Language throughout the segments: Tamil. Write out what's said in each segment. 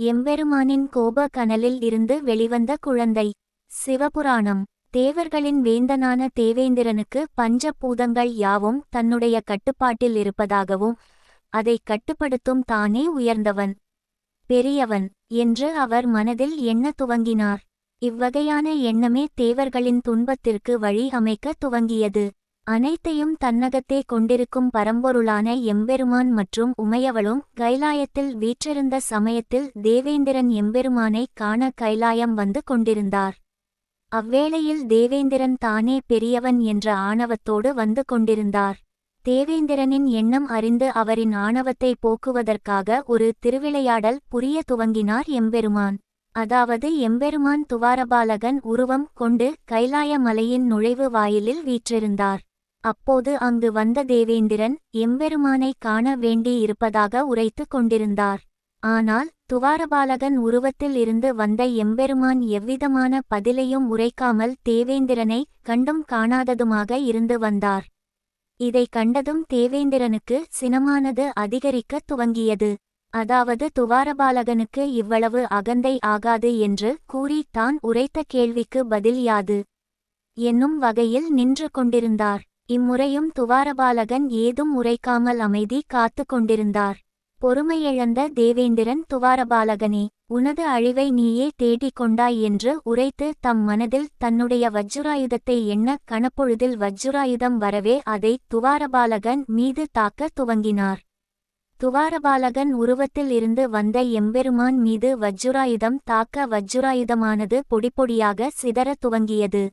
எம்பெருமானின் கோப கனலில் இருந்து வெளிவந்த குழந்தை. சிவபுராணம். தேவர்களின் வேந்தனான தேவேந்திரனுக்கு பஞ்சபூதங்கள் யாவும் தன்னுடைய கட்டுப்பாட்டில் இருப்பதாகவும் அதை கட்டுப்படுத்தும் தானே உயர்ந்தவன். பெரியவன் என்று அவர் மனதில் எண்ண துவங்கினார். இவ்வகையான எண்ணமே தேவர்களின் துன்பத்திற்கு வழி அமைக்க துவங்கியது. அனைத்தையும் தன்னகத்தே கொண்டிருக்கும் பரம்பொருளான எம்பெருமான் மற்றும் உமையவளும் கைலாயத்தில் வீற்றிருந்த சமயத்தில் தேவேந்திரன் எம்பெருமானை காண கைலாயம் வந்து கொண்டிருந்தார். அவ்வேளையில் தேவேந்திரன் தானே பெரியவன் என்ற ஆணவத்தோடு வந்து கொண்டிருந்தார். தேவேந்திரனின் எண்ணம் அறிந்து அவரின் ஆணவத்தை போக்குவதற்காக ஒரு திருவிளையாடல் புரிய துவங்கினார் எம்பெருமான். அதாவது எம்பெருமான் துவாரபாலகன் உருவம் கொண்டு கைலாய மலையின் நுழைவு வாயிலில் வீற்றிருந்தார். அப்போது அங்கு வந்த தேவேந்திரன் எம்பெருமானை காண வேண்டி இருப்பதாக உரைத்து கொண்டிருந்தார். ஆனால் துவாரபாலகன் உருவத்தில் இருந்து வந்த எம்பெருமான் எவ்விதமான பதிலையும் உரைக்காமல் தேவேந்திரனை கண்டும் காணாததுமாக இருந்து வந்தார். இதை கண்டதும் தேவேந்திரனுக்கு சினமானது அதிகரிக்கத் துவங்கியது. அதாவது துவாரபாலகனுக்கு இவ்வளவு அகந்தை ஆகாது என்று கூறி தான் உரைத்த கேள்விக்கு பதில் யாது? என்னும் வகையில் நின்று கொண்டிருந்தார். இம்முறையும் துவாரபாலகன் ஏதும் உரைக்காமல் அமைதி காத்து கொண்டிருந்தார். பொறுமையிழந்த தேவேந்திரன் துவாரபாலகனே உனது அழிவை நீயே தேடிக் கொண்டாய் என்று உரைத்து தம் மனதில் தன்னுடைய வஜ்ஜுராயுதத்தை எண்ண கணப்பொழுதில் வஜ்ஜுராயுதம் வரவே அதை துவாரபாலகன் மீது தாக்க துவங்கினார். துவாரபாலகன் உருவத்தில் இருந்து வந்த எம்பெருமான் மீது வஜ்ஜுராயுதம் தாக்க வஜ்ஜுராயுதமானது பொடிப்பொடியாக சிதற துவங்கியது.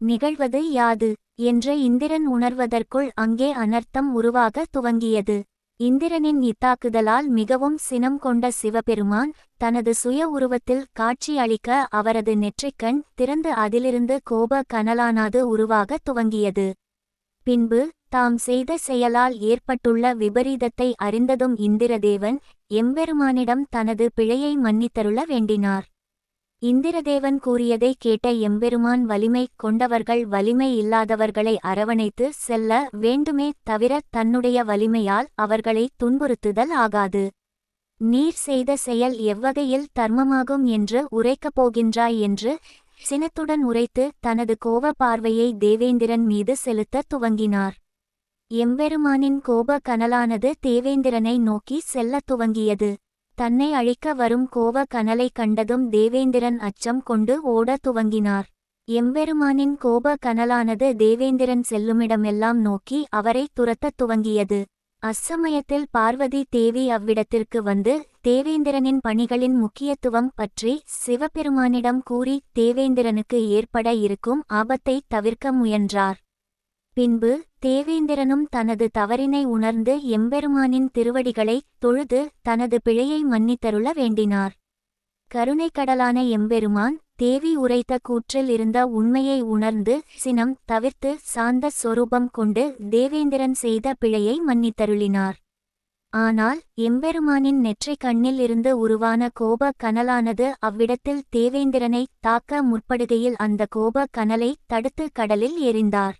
நிகழ்வது யாது? என்று இந்திரன் உணர்வதற்குள் அங்கே அனர்த்தம் உருவாக துவங்கியது. இந்திரனின் இத்தாக்குதலால் மிகவும் சினம் கொண்ட சிவபெருமான் தனது சுய உருவத்தில் காட்சி அளிக்க அவரது நெற்றிக்கண் திறந்து அதிலிருந்து கோப கனலானது உருவாக துவங்கியது. பின்பு தாம் செய்த செயலால் ஏற்பட்டுள்ள விபரீதத்தை அறிந்ததும் இந்திரதேவன் எம்பெருமானிடம் தனது பிழையை மன்னித்தருள வேண்டினார். இந்திரதேவன் கூறியதை கேட்ட எம்பெருமான் வலிமை கொண்டவர்கள் வலிமை இல்லாதவர்களை அரவணைத்து செல்ல வேண்டுமே தவிர தன்னுடைய வலிமையால் அவர்களை துன்புறுத்துதல் ஆகாது. நீர் செய்த செயல் எவ்வகையில் தர்மமாகும் என்று உரைக்கப் போகின்றாய் என்று சினத்துடன் உரைத்து தனது கோப பார்வையை தேவேந்திரன் மீது செலுத்தத் துவங்கினார். எம்பெருமானின் கோப கனலானது தேவேந்திரனை நோக்கி செல்லத் துவங்கியது. தன்னை அழிக்க வரும் கோவ கனலை கண்டதும் தேவேந்திரன் அச்சம் கொண்டு ஓட துவங்கினார். எம்பெருமானின் கோப கனலானது தேவேந்திரன் செல்லுமிடமெல்லாம் நோக்கி அவரை துரத்தத் துவங்கியது. அச்சமயத்தில் பார்வதி தேவி அவ்விடத்திற்கு வந்து தேவேந்திரனின் பணிகளின் முக்கியத்துவம் பற்றி சிவபெருமானிடம் கூறி தேவேந்திரனுக்கு ஏற்பட இருக்கும் ஆபத்தை தவிர்க்க முயன்றார். பின்பு தேவேந்திரனும் தனது தவறினை உணர்ந்து எம்பெருமானின் திருவடிகளை தொழுது தனது பிழையை மன்னித்தருள வேண்டினார். கருணைக்கடலான எம்பெருமான் தேவி உரைத்த கூற்றில் இருந்த உண்மையை உணர்ந்து சினம் தவிர்த்து சாந்த சொரூபம் கொண்டு தேவேந்திரன் செய்த பிழையை மன்னித்தருளினார். ஆனால் எம்பெருமானின் நெற்றிக் கண்ணில் இருந்து உருவான கோப கனலானது அவ்விடத்தில் தேவேந்திரனை தாக்க முற்படுகையில் அந்த கோப கனலை தடுத்து கடலில் எறிந்தார்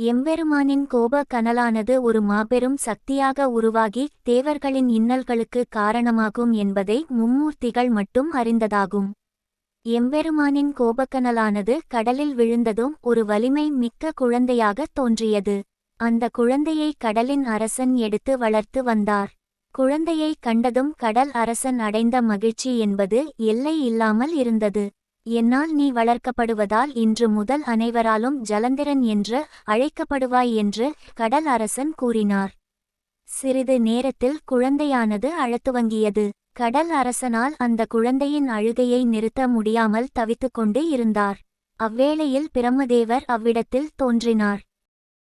எம்பெருமானின் கோப கனலானது ஒரு மாபெரும் சக்தியாக உருவாகி தேவர்களின் இன்னல்களுக்கு காரணமாகும் என்பதை மும்மூர்த்திகள் மட்டும் அறிந்ததாகும். எம்பெருமானின் கோபக்கனலானது கடலில் விழுந்ததும் ஒரு வலிமை மிக்க குழந்தையாகத் தோன்றியது. அந்த குழந்தையை கடலின் அரசன் எடுத்து வளர்த்து வந்தார். குழந்தையை கண்டதும் கடல் அரசன் அடைந்த மகிழ்ச்சி என்பது எல்லை இல்லாமல் இருந்தது. என்னால் நீ வளர்க்கப்படுவதால் இன்று முதல் அனைவராலும் ஜலந்திரன் என்று அழைக்கப்படுவாய் என்று கடல் அரசன் கூறினார். சிறிது நேரத்தில் குழந்தையானது அழத்துவங்கியது. கடல் அரசனால் அந்த குழந்தையின் அழுகையை நிறுத்த முடியாமல் தவித்துக் கொண்டு இருந்தார். அவ்வேளையில் பிரம்மதேவர் அவ்விடத்தில் தோன்றினார்.